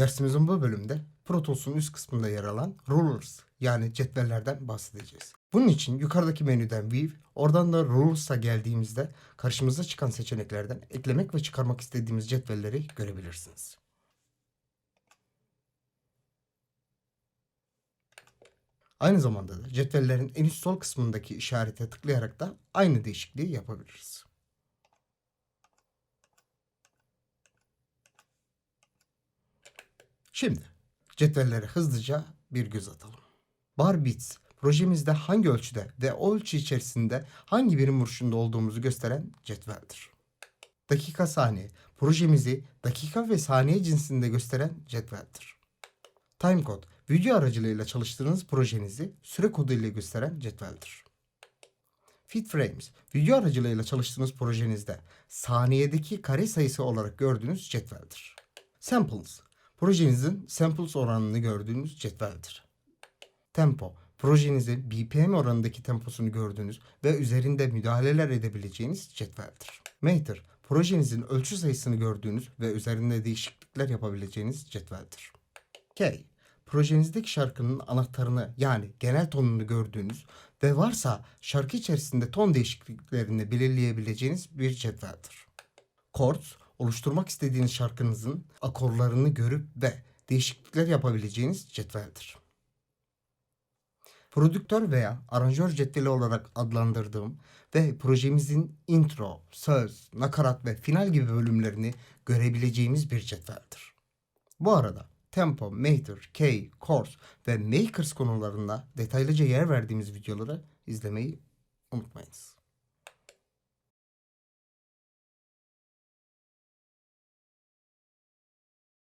Dersimizin bu bölümde Pro Tools'un üst kısmında yer alan Rulers yani cetvellerden bahsedeceğiz. Bunun için yukarıdaki menüden View, oradan da Rulers'a geldiğimizde karşımıza çıkan seçeneklerden eklemek ve çıkarmak istediğimiz cetvelleri görebilirsiniz. Aynı zamanda da cetvellerin en üst sol kısmındaki işarete tıklayarak da aynı değişikliği yapabiliriz. Şimdi cetvellere hızlıca bir göz atalım. Bar bits projemizde hangi ölçüde ve ölçü içerisinde hangi birim vuruşunda olduğumuzu gösteren cetveldir. Dakika saniye projemizi dakika ve saniye cinsinde gösteren cetveldir. Timecode video aracılığıyla çalıştığınız projenizi süre kodu ile gösteren cetveldir. Feed frames video aracılığıyla çalıştığınız projenizde saniyedeki kare sayısı olarak gördüğünüz cetveldir. Samples projenizin samples oranını gördüğünüz cetveldir. Tempo projenizin BPM oranındaki temposunu gördüğünüz ve üzerinde müdahaleler edebileceğiniz cetveldir. Meter projenizin ölçü sayısını gördüğünüz ve üzerinde değişiklikler yapabileceğiniz cetveldir. K. Projenizdeki şarkının anahtarını yani genel tonunu gördüğünüz ve varsa şarkı içerisinde ton değişikliklerini belirleyebileceğiniz bir cetveldir. Chords, oluşturmak istediğiniz şarkınızın akorlarını görüp ve değişiklikler yapabileceğiniz cetveldir. Prodüktör veya aranjör cetveli olarak adlandırdığım ve projemizin intro, söz, nakarat ve final gibi bölümlerini görebileceğimiz bir cetveldir. Bu arada tempo, meter, key, course ve makers konularında detaylıca yer verdiğimiz videoları izlemeyi unutmayınız.